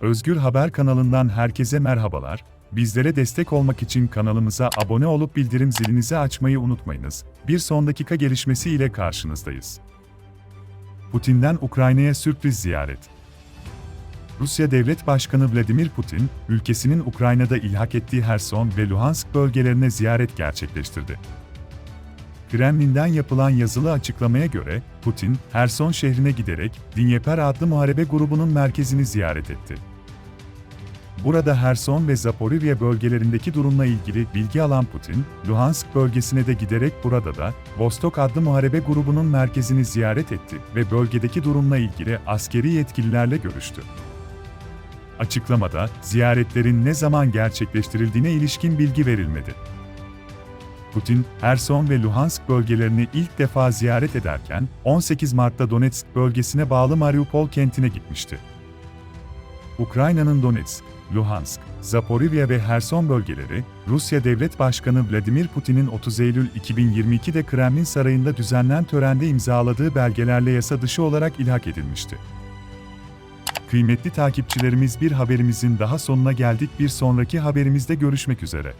Özgür Haber kanalından herkese merhabalar. Bizlere destek olmak için kanalımıza abone olup bildirim zilinizi açmayı unutmayınız. Bir son dakika gelişmesi ile karşınızdayız. Putin'den Ukrayna'ya sürpriz ziyaret. Rusya Devlet Başkanı Vladimir Putin, ülkesinin Ukrayna'da ilhak ettiği Herson ve Luhansk bölgelerine ziyaret gerçekleştirdi. Kremlin'den yapılan yazılı açıklamaya göre, Putin, Herson şehrine giderek Dinyeper adlı muharebe grubunun merkezini ziyaret etti. Burada Herson ve Zaporizhia bölgelerindeki durumla ilgili bilgi alan Putin, Luhansk bölgesine de giderek burada da Vostok adlı muharebe grubunun merkezini ziyaret etti ve bölgedeki durumla ilgili askeri yetkililerle görüştü. Açıklamada ziyaretlerin ne zaman gerçekleştirildiğine ilişkin bilgi verilmedi. Putin, Herson ve Luhansk bölgelerini ilk defa ziyaret ederken, 18 Mart'ta Donetsk bölgesine bağlı Mariupol kentine gitmişti. Ukrayna'nın Donetsk, Luhansk, Zaporizhia ve Herson bölgeleri, Rusya Devlet Başkanı Vladimir Putin'in 30 Eylül 2022'de Kremlin Sarayı'nda düzenlenen törende imzaladığı belgelerle yasa dışı olarak ilhak edilmişti. Kıymetli takipçilerimiz bir haberimizin daha sonuna geldik. Bir sonraki haberimizde görüşmek üzere.